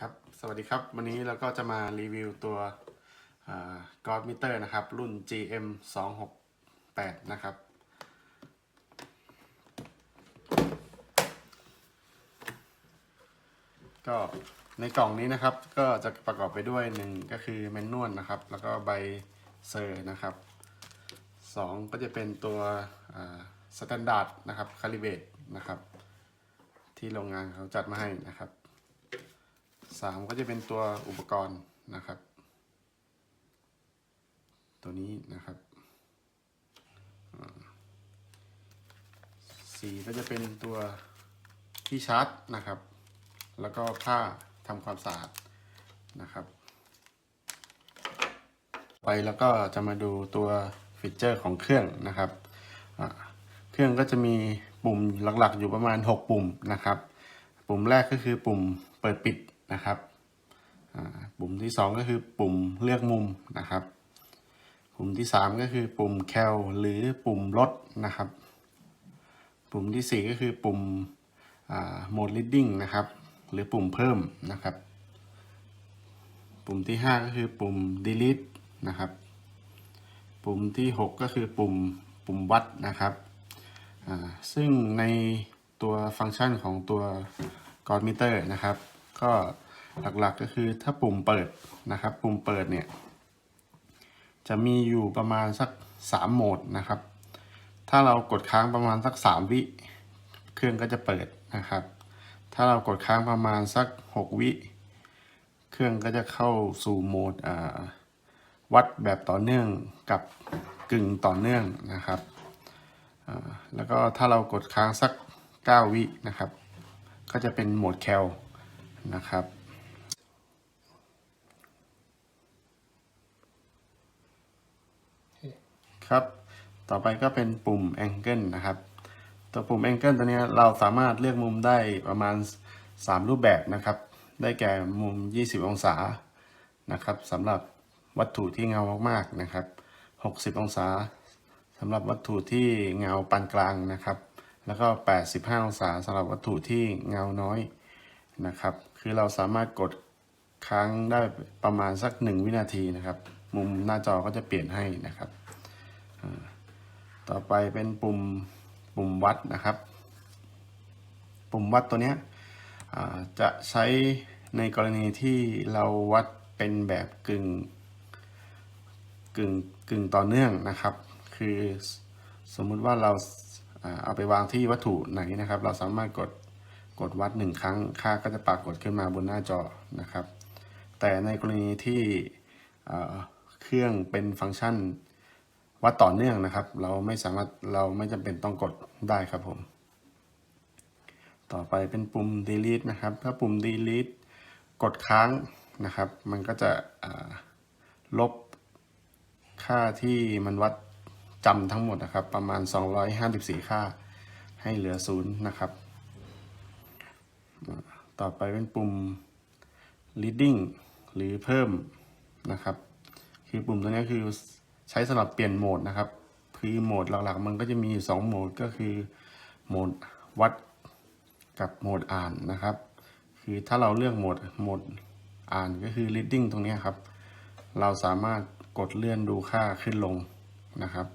ครับ สวัสดีครับ วันนี้เราก็จะมารีวิวตัวกอดมิเตอร์นะครับ รุ่น GM 2 6 8นะครับ ก็ในกล่องนี้นะครับ ก็จะประกอบไปด้วยหนึ่งก็คือแมนนวลนะครับ แล้วก็ใบเซอร์นะครับสองก็จะเป็นตัวสแตนดาร์ดนะครับคาลิเบตนะครับ ที่โรงงานเขาจัดมาให้นะครับ สามก็จะเป็นตัวอุปกรณ์นะครับ ตัวนี้นะครับสี่ก็จะเป็นตัวที่ชาร์จนะครับ แล้วก็ผ้าทำความสะอาดนะครับไปแล้วก็จะมาดูตัวฟีเจอร์ของเครื่องนะครับ เครื่องก็จะมีปุ่มหลักๆ อยู่ประมาณ 6 ปุ่มนะครับ ปุ่มแรกก็คือปุ่มเปิดปิด นะครับปุ่มที่ 2 ก็คือปุ่มเลือกมุมนะครับ ปุ่มที่ 3 ก็คือปุ่มแคลหรือปุ่มลดนะครับ ปุ่มที่ 4 ก็คือปุ่มโหมด leading นะครับ หรือปุ่มเพิ่มนะครับ ปุ่มที่ 5 ก็คือปุ่ม delete นะครับ ปุ่มที่ 6 ก็คือปุ่มปุ่มวัดนะครับ ซึ่งในตัวฟังก์ชันของตัวกอดมิเตอร์นะครับ ก็ หลักๆก็คือถ้าปุ่มเปิดนะครับ ปุ่มเปิดเนี่ย จะมีอยู่ประมาณสัก 3 โหมดนะครับ ถ้าเรากดค้างประมาณสัก 3 วิเครื่องก็จะเปิดนะครับ ถ้าเรากดค้างประมาณสัก 6 วิเครื่องก็จะเข้าสู่โหมดวัดแบบต่อเนื่องกับกึ่งต่อเนื่องนะครับแล้วก็ถ้าเรากดค้างสัก 9 วินะครับ ก็จะเป็นโหมดแคลนะครับ ครับ ต่อไปก็เป็นปุ่ม Angle นะครับ ตัวปุ่ม Angle ตัวนี้เราสามารถเลือกมุมได้ประมาณ 3 รูปแบบนะครับ ได้แก่มุม 20 องศานะครับสำหรับวัตถุที่เงามากๆนะครับ 60 องศาสำหรับวัตถุที่เงาปานกลางนะครับ แล้วก็ 85 องศาสำหรับวัตถุที่เงาน้อยนะครับ คือเราสามารถกดค้างได้ประมาณสัก 1 วินาทีนะครับ มุมหน้าจอก็จะเปลี่ยนให้นะครับ ต่อไปเป็นปุ่มปุ่มวัดนะครับ ปุ่มวัดตัวนี้จะใช้ในกรณีที่เราวัดเป็นแบบกึ่งกึ่งกึ่งต่อเนื่องนะครับ คือสมมุติว่าเราเอาไปวางที่วัตถุไหนนะครับ เราสามารถกดกดวัดหนึ่งครั้ง ค่าก็จะปรากฏขึ้นมาบนหน้าจอนะครับ แต่ในกรณีที่เครื่องเป็นฟังก์ชัน วัดต่อเนื่องนะครับ เราไม่สามารถเราไม่จำเป็นต้องกดได้ครับผม ต่อไปเป็นปุ่ม delete นะครับ ถ้าปุ่ม delete กดค้างนะครับ มันก็จะลบค่าที่มันวัดจำทั้งหมดนะครับ ประมาณ 254 ค่าให้เหลือศูนย์นะครับ ต่อไปเป็นปุ่ม leading หรือเพิ่มนะครับ คือปุ่มตัวนี้คือ ใช้สำหรับเปลี่ยนโหมดนะครับ คือโหมดหลักๆ มันก็จะมีอยู่สองโหมดก็คือโหมดวัดกับโหมดอ่านนะครับ คือถ้าเราเลือกโหมดโหมดอ่านก็คือ reading ตรงนี้ครับ เราสามารถกดเลื่อนดูค่าขึ้นลงนะครับ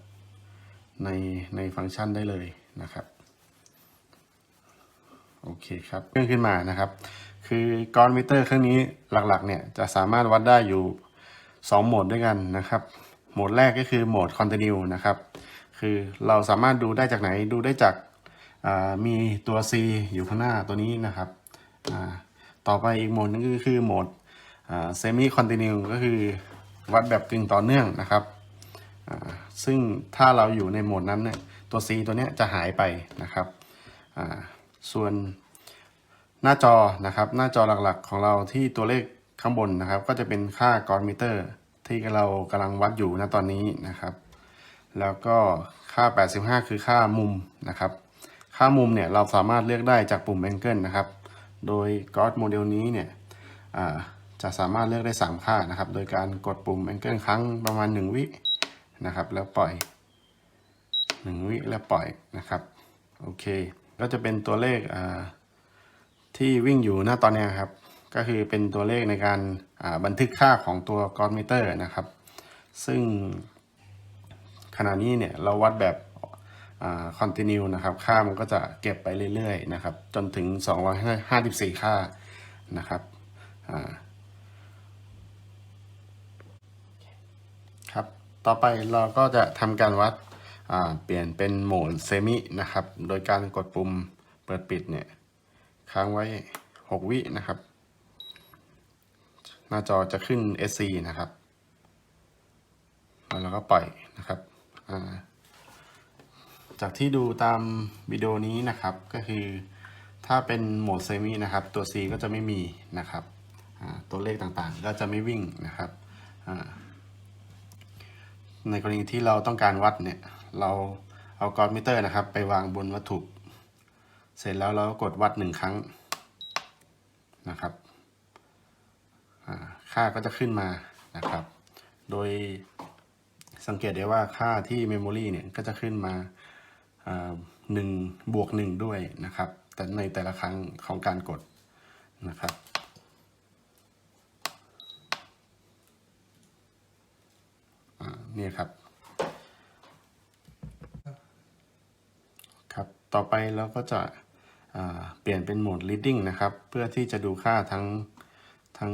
ในในฟังก์ชันได้เลยนะครับโอเคครับเครื่องขึ้นมานะครับ คือกรมิเตอร์เครื่องนี้หลักๆเนี่ยจะสามารถวัดได้อยู่ 2 โหมดด้วยกันนะครับ โหมดแรกก็คือโหมด continue นะครับ คือเราสามารถดูได้จากไหนดูได้จากามีตัว C อยู่ข้างหน้าตัวนี้นะครับต่อไปอีกโหมดนึงก็คือโหมดอ่า semi continue ก็คือวัดแบบกึ่งต่อเนื่องนะครับ ซึ่งถ้าเราอยู่ในโหมดนั้นเนี่ยตัว C ตัวนี้จะหายไปนะครับ ส่วนหน้าจอนะครับ หน้าจอหลักๆของเราที่ตัวเลขข้างบนนะครับ ก็จะเป็นค่ากรมิเตอร์ ที่เรากำลังวัดอยู่ณตอนนี้นะครับ แล้วก็ค่า 85 คือค่ามุมนะครับ ค่ามุมเนี่ยเราสามารถเลือกได้จากปุ่ม Angle นะครับ โดยกอ d โมเดลนี้เนี่ยจะสามารถเลือกได้ 3 ค่านะครับ โดยการกดปุ่ม Angle ครั้งประมาณ 1 วินะครับ แล้วปล่อย 1 วิแล้วปล่อยนะครับโอเค ก็จะเป็นตัวเลขที่วิ่งอยู่หน้าตอนนี้ครับ ก็คือเป็นตัวเลขในการบันทึกค่าของตัวกอดมิเตอร์นะครับ ซึ่งขณะนี้เนี่ยเราวัดแบบคอนติเนียนะครับ ค่ามันก็จะเก็บไปเรื่อยๆนะครับ จนถึง 254 ค่านะครับครับ ต่อไปเราก็จะทำการวัดเปลี่ยนเป็นโหมดเซมินะครับ โดยการกดปุ่มเปิดปิดเนี่ย ค้างไว้ 6 วินะครับ หน้าจอจะขึ้น SC นะครับแล้วเราก็ปล่อยนะครับจากที่ดูตามวิดีโอนี้นะครับก็คือถ้าเป็นโหมดเซมินะครับ ตัว C ก็จะไม่มีนะครับตัวเลขต่างๆ ก็จะไม่วิ่งนะครับในกรณีที่เราต้องการวัดเนี่ยเราเอากอดมิเตอร์นะครับ ไปวางบนวัตถุ เสร็จแล้วเราก็กดวัดหนึ่งครั้งนะครับ ค่าก็จะขึ้นมานะครับ โดยสังเกตได้ว่าค่าที่เมมโมรีเนี่ยก็จะขึ้นมาหนึ่งบวกหนึ่งด้วยนะครับ แต่ในแต่ละครั้งของการกดนะครับนี่ครับ ครับ ต่อไปเราก็จะเปลี่ยนเป็นโหมด reading นะครับ เพื่อที่จะดูค่าทั้ง ทั้ง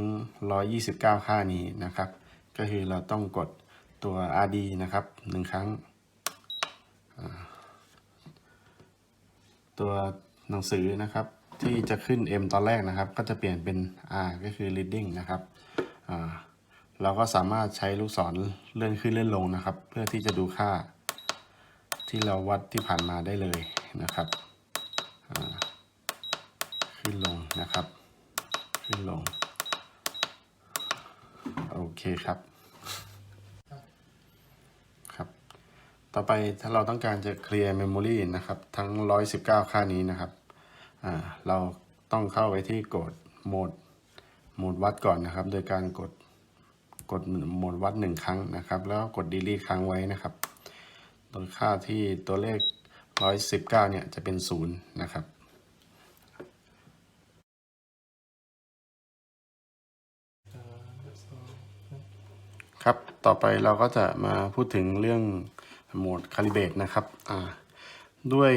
129 ค่านี้นะครับ ก็คือเราต้องกดตัว RD นะครับหนึ่งครั้ง ตัวหนังสือนะครับที่จะขึ้น M ตอนแรกนะครับ ก็จะเปลี่ยนเป็น R ก็คือ reading นะครับเราก็สามารถใช้ลูกศรเลื่อนขึ้นเลื่อนลงนะครับ เพื่อที่จะดูค่าที่เราวัดที่ผ่านมาได้เลยนะครับขึ้นลงนะครับ ขึ้นลง โอเคครับ ครับ ต่อไปถ้าเราต้องการจะเคลียร์เมมโมรีนะครับทั้ง 119 ค่านี้นะครับ เราต้องเข้าไปที่กดโหมดโหมดวัดก่อนนะครับ โดยการกดกดโหมดวัดหนึ่งครั้งนะครับ แล้วกด delete ค้างไว้นะครับ โดยค่าที่ตัวเลข 119 เนี่ยจะเป็นศูนย์นะครับ ครับ ต่อไปเราก็จะมาพูดถึงเรื่องโหมดคาลิเบตนะครับด้วย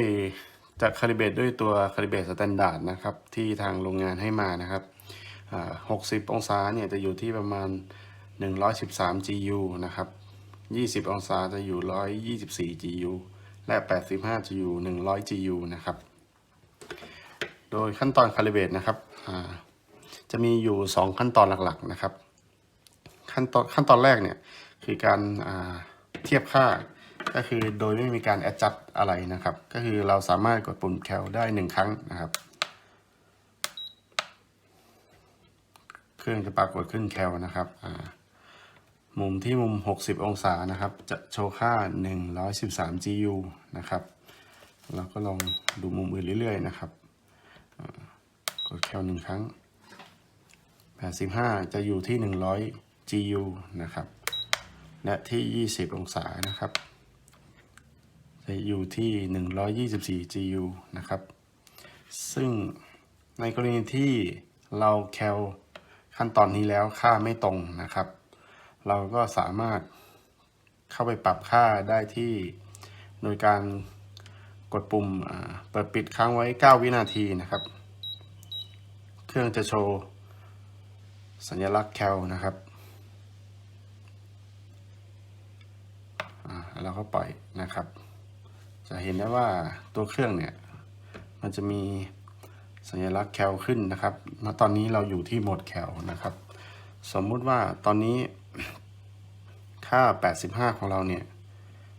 จะคาลิเบตด้วยตัวคาลิเบตสแตนดาร์ดนะครับ ที่ทางโรงงานให้มานะครับ60 องศาเนี่ยจะอยู่ที่ประมาณ 113 GU นะครับ 20 องศาจะอยู่ 124 GU และ 85จะอยู่100 GU นะครับ โดยขั้นตอนคาลิเบตนะครับ จะมีอยู่ 2 ขั้นตอนหลักๆนะครับ ขั้นตอนขั้นตอนแรกเนี่ยคือการเทียบค่าก็คือโดยไม่มีการ adjust อะไรนะครับ ก็คือเราสามารถกดปุ่มแคลได้หนึ่งครั้งนะครับ เครื่องจะปรากฏขึ้นแคลนะครับมุมที่มุม 60 องศานะครับ จะโชว์ค่า 113 GU นะครับเราก็ลองดูมุมอื่นเรื่อยๆนะครับกดแคลหนึ่งครั้ง 85 จะอยู่ที่ 100 GU นะครับและที่ 20 องศานะครับจะอยู่ที่ 124 GU นะครับ ซึ่งในกรณีที่เราแคลขั้นตอนนี้แล้วค่าไม่ตรงนะครับ เราก็สามารถเข้าไปปรับค่าได้ที่โดยการกดปุ่มเปิดปิดค้างไว้ 9 วินาทีนะครับ เครื่องจะโชว์สัญลักษณ์แคลนะครับ เราก็ปล่อยนะครับ จะเห็นได้ว่าตัวเครื่องเนี่ยมันจะมีสัญลักษณ์แคลขึ้นนะครับณตอนนี้เราอยู่ที่โหมดแคลนะครับ สมมุติว่าตอนนี้ค่า 85 ของเราเนี่ย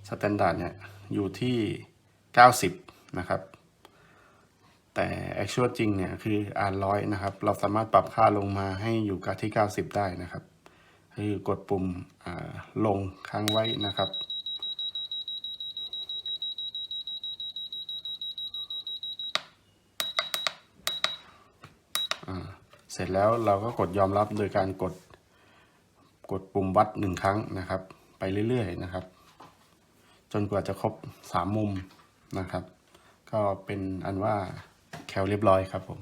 สแตนดาร์ดเนี่ยอยู่ที่ 90 นะครับ แต่ actual จริงเนี่ยคืออ่านร้อยนะครับ เราสามารถปรับค่าลงมาให้อยู่กับที่ 90 ได้นะครับ คือกดปุ่มลงค้างไว้นะครับ เสร็จแล้วเราก็กดยอมรับโดยการกดกดปุ่มวัดหนึ่งครั้งนะครับ ไปเรื่อยๆนะครับ จนกว่าจะครบสามมุมนะครับ ก็เป็นอันว่าแคลเรียบร้อยครับผม